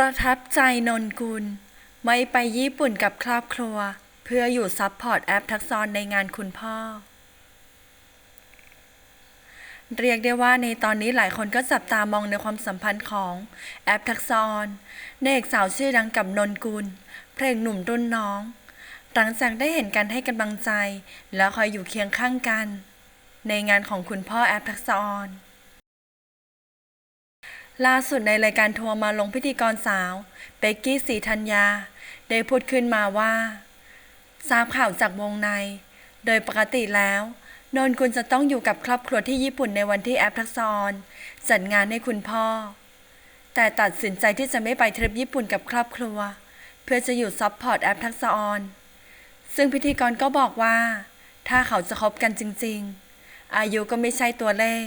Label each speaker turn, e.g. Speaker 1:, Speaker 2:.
Speaker 1: ประทับใจนนกุล ไม่ไปญี่ปุ่นกับครอบครัว เพื่ออยู่ซัพพอร์ตแอปทักษรในงานคุณพ่อ เรียกได้ว่าในตอนนี้หลายคนก็จับตามองในความสัมพันธ์ของแอปทักษรนางเอกสาวชื่อดังกับนนกุล เพลงหนุ่มรุ่นน้อง หลังจากได้เห็นกันให้กำลังใจ แล้วคอยอยู่เคียงข้างกัน ในงานของคุณพ่อแอปทักษร ล่าสุดในรายการทัวร์มาลงพิธีกรสาวเบกกี้สีธัญญา ได้พูดขึ้นมาว่า ทราบข่าวจากวงใน โดยปกติแล้วนนกุลจะต้องอยู่กับครอบครัวที่ญี่ปุ่นในวันที่แอปทักษรจัดงานให้คุณพ่อ แต่ตัดสินใจที่จะไม่ไปทริปญี่ปุ่นกับครอบครัว เพื่อจะอยู่ซัพพอร์ตแอปทักษรซึ่งพิธีกรก็บอกว่า ถ้าเขาจะคบกันจริง ๆ อายุก็ไม่ใช่ตัวเลข